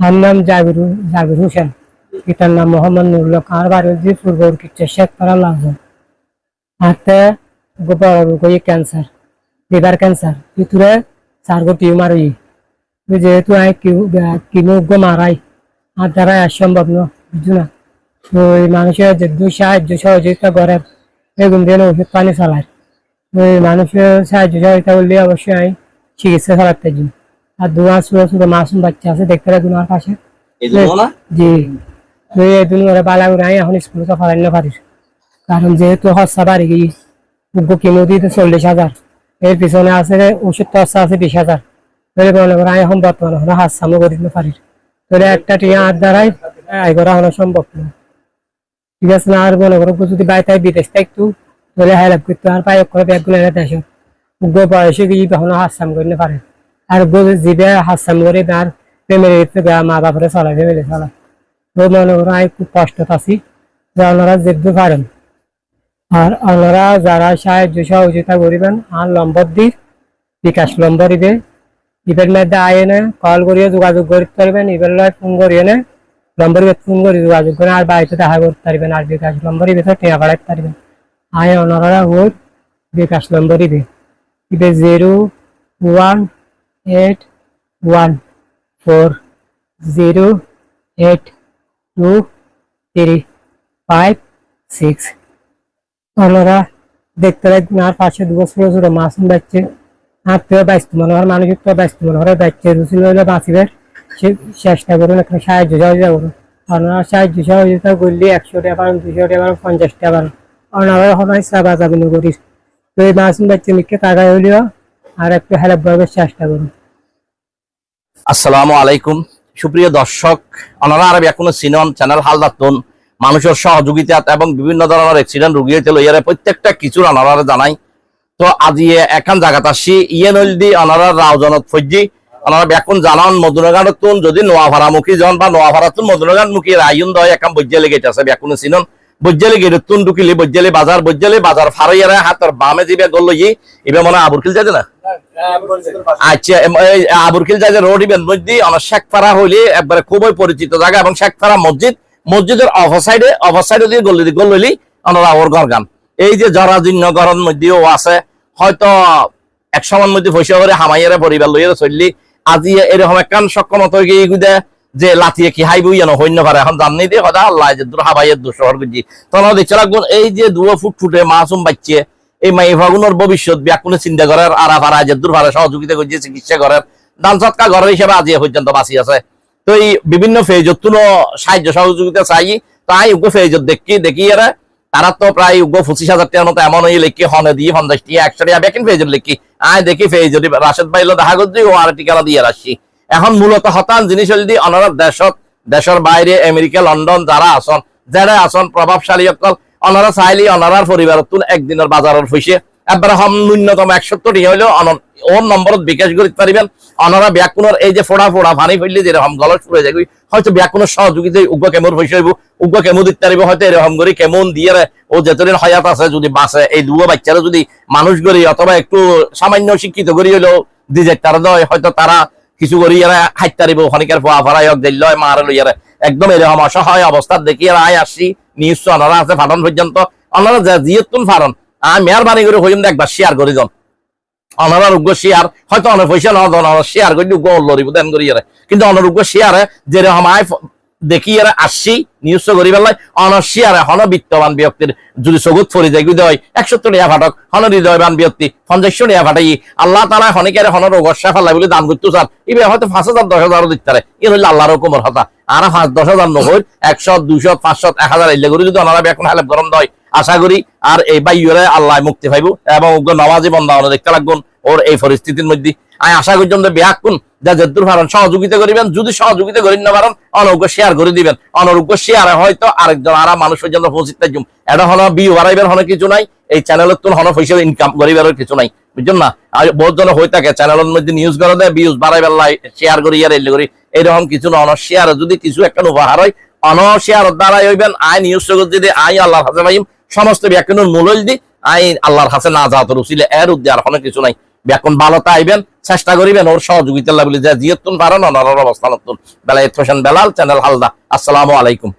আমার নাম জাবির জাবির হোসেন। পিতার নাম মোহাম্মদ নুরুল্লাহ কার বাড়ি হচ্ছে পূর্ব উর্কিচ্ছে শেখ পাড়া লাজন হাতে গোপাল গিয়ে ক্যান্সার, লিভার ক্যান্সার, ভিতরে চার গো টিউমার তুই যেহেতু আই কিমো গো মারাই, আর দ্বারা আর সম্ভব ন বুঝছ না? তো এই মানুষের যে দু সাহায্য সহযোগিতা করে এগুন দিয়ে ওষুধ পানি চালায়। তো এই মানুষের সাহায্য সহযোগিতা করলে অবশ্যই চিকিৎসা চালাতে যাই। আর দুয়া ছোট ছোট মাসুম বাচ্চা আছে দেখতে পারে দুনার পাশে। এই জন্য না? জি। তো এই দুন ওরা বালা করে আমি এখন স্কুলে তো ফেলাই না পারিস। কারণ যেহেতু খরচা বাড়ি গিয়ে কিনো দিতে চল্লিশ হাজার। এর পিছনে আছে ওষুধ খরচা আছে বিশ হাজার। তাহলে মনে করো আমি এখন বর্তমানে হলো হাত সামো করে দিতে পারি তাহলে একটা টিয়া আর দ্বারাই আয় করা হলো সম্ভব না। ঠিক আছে না? আর মনে করো যদি বাইরে থাকে বিদেশ থাকতো তাহলে হেল্প করতো আর পাইপ করে ব্যাগগুলো এনে দেশ বয়সে গিয়ে তখন হাত সাম করতে পারে। আর জিবে হাত সাম করে আর ফ্যামিলি মা বাপরে চালায় ফ্যামিলি চালায় তো মনে করো, আমি খুব কষ্ট আছি যে ওনারা যেতে পারেন। আর ওনারা যারা সাহায্য সহযোগিতা করিবেন, আর নম্বর দি বিকাশ নম্বর দিবে। ইবের মধ্যে আয় এনে কল করিয়ে যোগাযোগ করতে পারবেন ইবের লয় ফোন করিয়ে না নম্বর ফোন করে যোগাযোগ করে, আর বাড়িতে দেখা করতে পারবেন, আর বিকাশ নম্বর ইবে টিয়া বাড়াইতে পারবেন। আয় ওনারা হোক বিকাশ নম্বর দিবে। ইবে zero one eight one four zero eight two three five six ওনারা দেখতে লাগবেন আর পাশে দু বছর ছোট মাসুম বাচ্চে তো ব্যস্ত মনে হয় মানুষ তো ব্যস্ত মনে হয় বাচ্চে রুচি হইলে বাঁচিবের সে চেষ্টা করুন একটা সাহায্য সহযোগিতা করুন। ওনারা সাহায্য সহযোগিতা করলে একশো টাকা দুশো টাকা পারেন পঞ্চাশ টাকা পারেন ওনারা সবাই চাবা যাবেন করিস। তো এই মাসুম বাচ্চা মিকে টাকা হইলেও আর একটু হেল্প করবে চেষ্টা করুন। আসসালামু আলাইকুম। সুপ্রিয় দর্শক, অনারা আরব এখনও সিনন, চ্যানেল হালদাতুন, মানুষের সহযোগিতা এবং বিভিন্ন ধরনের অ্যাক্সিডেন্ট রুগী হইতে লইয়ারে প্রত্যেকটা কিছু অনারা জানাই। তো আজি এখান জায়গাত আসি ইয়ে নলদি অনারা রাওজনত ফজ্জি অনারা এখন জানান মধুনগানতুন যদি নোয়াভাড়ামুখী জন বা নোয়াভাড়াতুন মধুনগানমুখী রায়ুন দয়, একাম বজ্জালি গেট আছে এখনও সিনন। বজ্জালি গেটতুন ঢুকিলি বজ্জালি বাজার বজ্জালি বাজার ফারাইয়ারে হাতের বামে দিবে গল্ল ইবে মনে আবুর খিল যাবে না? আচ্ছা রোড মধ্যে আমার শেখপাড়া হইলে একবারে খুবই পরিচিত জায়গা এবং শেখপাড়া মসজিদ, মসজিদের দিয়ে ওর ঘর গান এই যে জরাজীর্ণ মধ্যেও আছে, হয়তো এক সময়ের মধ্যে পয়সা করে হামাইয়ারে পরিবার চললি। আজি এরকম একখান সক্ষমত গিয়ে যে লাতিয়ে কি হাইবু যেন হইন্য পারে। এখন জানি দিয়ে কথা আল্লাহ হাবাইয়ের করছি তখন এই যে দুয়ো ফুট ফুটে মাসুম বাচ্চে এই মাই ফাগুনের ভবিষ্যৎ ব্যাকুনে চিন্তা করার, আরা ফারা যে দূর ভাড়া সহযোগিতা করছে চিকিৎসা করার, দান সৎকার ঘরের হিসেবে আজি পর্যন্ত বাঁচি আছে। তো এই বিভিন্ন ফেজত তুনো সাহায্য সহযোগিতা চাই, তাই উগ্র ফেজত দেখি দেখি এরা। তারা তো প্রায় উগ্র পঁচিশ হাজার টাকার মতো এমন হয়ে লিখি, হনে দিয়ে পঞ্চাশ টিয়া, একশো টাকা বেকিন ফেজত লিখি। আয় দেখি ফেজত, রাশেদ ভাইলো দেখা করছি, ও আর টিকা দিয়ে রাখছি এখন মূলত হতান জিনিস হল দি অনার দেশত, দেশের বাইরে, আমেরিকা, লন্ডন, যারা আসন যারা আসন প্রভাবশালী সকল অনারা চাইলে অনারার পরিবার তুন একদিনের বাজারের ফইসে একবারে হম ন্যূনতম একসত্তর টাকা হইলেও ওর নম্বরত বিকাশ করিতে পারিবেন। অনারা ব্যাকুণের এই যে ফোড়া ফোড়া পানি ফেললে যেরকম গলত ফুরে যাবে হয়তো ব্যাকুণের সহযোগিতায় উগ্র কেমন পয়সা হইব। উগ্র কেমন দিতে পারিব, হয়তো এরকম করে কেমন দিয়ে ও যেতদিন হয়াত আছে, যদি বাঁচে, এই দুয়ো বাচ্চারা যদি মানুষ করি, অথবা একটু সামান্য শিক্ষিত করি হইলেও দিজে তারা দয়, হয়তো তারা কিছু করি এরা হাইতে পারিব খনিকার ফোয়া ফরাই হোক দিল্ল মার লইয়ারে একদম এরকম অসহায় অবস্থা দেখি এরা আয় আসছি নিশ্চয় অনারা আছে ফাটন পর্যন্ত অনারা যে জিয়তুন ফারন আমি মেহরবানি করে হইম একবার শেয়ার করে যান উগ্র শেয়ার হয়তো অনেক পয়সা না অনার শেয়ার করে উগ্র লড়িব দেন করি কিন্তু অনারোগ্য শেয়ারে যেরকম আয় ফ- দেখি এরা আসছি নিউজ করি পেলাই অনার শেয়ারে হন বিত্তবান ব্যক্তির যদি সগুত ফরি যায় হৃদয় একসত্তর টাকা ফাটক, হন হৃদয়বান ব্যক্তি ফাটাই। আল্লাহ হনিকারে হন ফেলাই বলে দান করতে স্যার ইবে হয়তো পাঁচ হাজার, দশ হাজারও দিতে পারে। এর হইলে আল্লাহর হুকুমর হতা। আর পাঁচ, দশ হাজার নহর একশো, দুশো, পাঁচশো, এক হাজার এলে করে, যদি অনারা এখন গরম দেয়। আশা করি আর এই বাইরে আল্লাহ মুক্তি পাইব এবং নমাজি বন্ধা দেখতে লাগবেন ওর এই পরিস্থিতির মধ্যে। আমি আশা করি যে বিয়াক কোন যেদূর পারেন সহযোগিতা করিবেন, যদি সহযোগিতা করেন না পারেন অনর্গ্য শেয়ার করে দিবেন। অনর্গ্য শেয়ারে হয়তো আরেকজন আর মানুষ পর্যন্ত পৌঁছিত থাকুম। এটা হলো বিউ বাড়াইবার হনে কিছু নাই, এই চ্যানেলের তো হন পয়সা ইনকাম করিবার কিছু নাই। বুঝছেন না? আর বহুত জন হয়ে থাকে চ্যানেলের মধ্যে নিউজ করে দেয় ভিউজ বাড়াইবার শেয়ার করি আর এলে করি এরকম কিছু না। অনর শেয়ার যদি কিছু একটা উপহার হয়, অনর শেয়ার দ্বারাই হইবেন, আই নিউজ জগৎ যদি আই আল্লাহ পাইম, সমস্ত ব্যাখ্যানের মূল দি আই আল্লাহর কাছে না যাওয়াত রুচিলে, এর উদ্দে আর কোনো কিছু নাই। এখন ভালোতা আইবেন, চেষ্টা করিবেন ওর সহযোগিতা লাগলে যে জিয়তুন পারেন অনার অবস্থান বেলা হোসেন বেলাল, চ্যানেল হালদা। আসসালামু আলাইকুম।